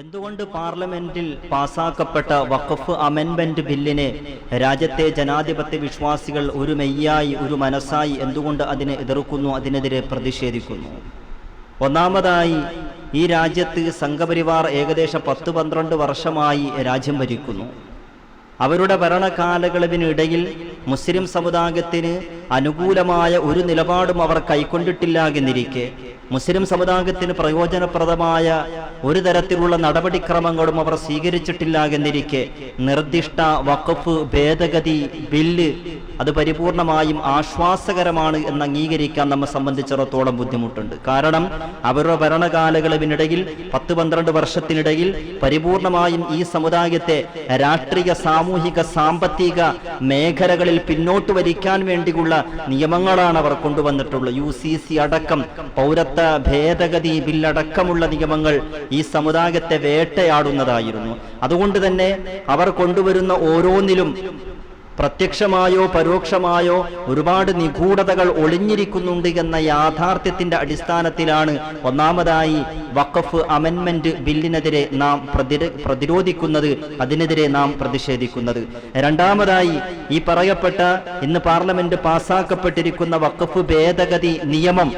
എന്തുകൊണ്ട് പാർലമെന്റിൽ പാസാക്കപ്പെട്ട വഖഫ് അമെൻമെന്റ് ബില്ലിനെ രാജ്യത്തെ ജനാധിപത്യ വിശ്വാസികൾ ഒരു മെയ്യായി ഒരു മനസ്സായി എന്തുകൊണ്ട് അതിനെ എതിർക്കുന്നു അതിനെതിരെ പ്രതിഷേധിക്കുന്നു? ഒന്നാമതായി ഈ രാജ്യത്ത് സംഘപരിവാർ ഏകദേശം പത്ത് പന്ത്രണ്ട് വർഷമായി രാജ്യം ഭരിക്കുന്നു. അവരുടെ ഭരണകാലയളവിനിടയിൽ മുസ്ലിം സമുദായത്തിന് അനുകൂലമായ ഒരു നിലപാടും അവർ കൈക്കൊണ്ടിട്ടില്ല എന്നിരിക്കെ മുസ്ലിം സമുദായത്തിന് പ്രയോജനപ്രദമായ ഒരു തരത്തിലുള്ള നടപടിക്രമങ്ങളും അവർ സ്വീകരിച്ചിട്ടില്ല എന്നിരിക്കെ നിർദ്ദിഷ്ട വഖഫ് ഭേദഗതി ബില്ല് അത് പരിപൂർണമായും ആശ്വാസകരമാണ് എന്ന് അംഗീകരിക്കാൻ നമ്മെ സംബന്ധിച്ചിടത്തോളം ബുദ്ധിമുട്ടുണ്ട്. കാരണം അവരുടെ ഭരണകാലയളവിനിടയിൽ പത്ത് പന്ത്രണ്ട് വർഷത്തിനിടയിൽ പരിപൂർണമായും ഈ സമുദായത്തെ രാഷ്ട്രീയ സാമൂഹിക സാമ്പത്തിക മേഖലകളിൽ പിന്നോട്ട് വരിക്കാൻ വേണ്ടിയുള്ള നിയമങ്ങളാണ് അവർ കൊണ്ടുവന്നിട്ടുള്ളത്. യു സി സി അടക്കം പൗരത്വ ഭേദഗതി ബില്ലടക്കമുള്ള നിയമങ്ങൾ ഈ സമുദായത്തെ വേട്ടയാടുന്നതായിരുന്നു. അതുകൊണ്ട് തന്നെ അവർ കൊണ്ടുവരുന്ന ഓരോന്നിലും പ്രത്യക്ഷമായോ പരോക്ഷമായോ ഒരുപാട് നിഗൂഢതകൾ ഒളിഞ്ഞിരിക്കുന്നുണ്ട് എന്ന യാഥാർത്ഥ്യത്തിന്റെ അടിസ്ഥാനത്തിലാണ് ഒന്നാമതായി വഖഫ് അമെൻമെന്റ് ബില്ലിനെതിരെ നാം പ്രതിര പ്രതിരോധിക്കുന്നത് അതിനെതിരെ നാം പ്രതിഷേധിക്കുന്നത്. രണ്ടാമതായി ഈ പറയപ്പെട്ട ഇന്ന് പാർലമെന്റ് പാസാക്കപ്പെട്ടിരിക്കുന്ന വഖഫ് ഭേദഗതി നിയമം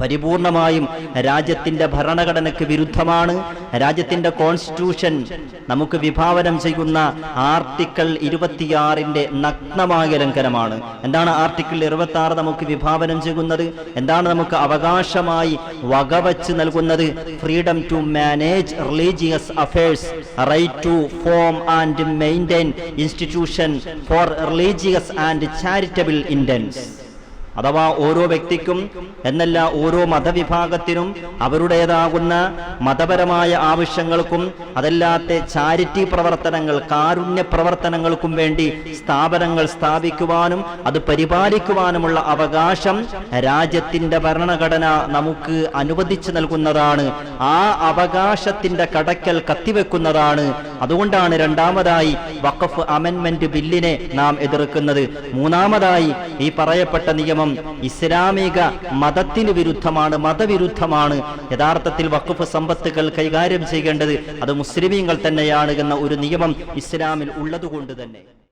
പരിപൂർണമായും രാജ്യത്തിന്റെ ഭരണഘടനയ്ക്ക് വിരുദ്ധമാണ്. രാജ്യത്തിന്റെ കോൺസ്റ്റിറ്റ്യൂഷൻ നമുക്ക് വിഭാവനം ചെയ്യുന്ന ആർട്ടിക്കിൾ ഇരുപത്തിയാറിന്റെ നഗ്നമായ ലംഘനമാണ്. എന്താണ് ആർട്ടിക്കിൾ ഇരുപത്തി ആറ് നമുക്ക് വിഭാവനം ചെയ്യുന്നത്? എന്താണ് നമുക്ക് അവകാശമായി വകവച്ച് നൽകുന്നത്? Freedom to manage religious affairs right to form and maintain institution for religious and charitable intents അഥവാ ഓരോ വ്യക്തിക്കും എന്നല്ല ഓരോ മതവിഭാഗത്തിനും അവരുടേതാകുന്ന മതപരമായ ആവശ്യങ്ങൾക്കും അതല്ലാത്ത ചാരിറ്റി പ്രവർത്തനങ്ങൾ കാരുണ്യ പ്രവർത്തനങ്ങൾക്കും വേണ്ടി സ്ഥാപനങ്ങൾ സ്ഥാപിക്കുവാനും അത് പരിപാലിക്കുവാനുമുള്ള അവകാശം രാജ്യത്തിന്റെ ഭരണഘടന നമുക്ക് അനുവദിച്ചു നൽകുന്നതാണ്. ആ അവകാശത്തിന്റെ കടക്കൽ കത്തിവെക്കുന്നതാണ്. അതുകൊണ്ടാണ് രണ്ടാമതായി വഖഫ് അമെൻമെന്റ് ബില്ലിനെ നാം എതിർക്കുന്നത്. മൂന്നാമതായി ഈ പറയപ്പെട്ട നിയമം ഇസ്ലാമിക മതത്തിന് വിരുദ്ധമാണ് മതവിരുദ്ധമാണ്. യഥാർത്ഥത്തിൽ വക്കുഫ് സമ്പത്തുകൾ കൈകാര്യം ചെയ്യേണ്ടത് അത് മുസ്ലിമീങ്ങൾ തന്നെയാണ് എന്ന ഒരു നിയമം ഇസ്ലാമിൽ ഉള്ളതുകൊണ്ട് തന്നെ.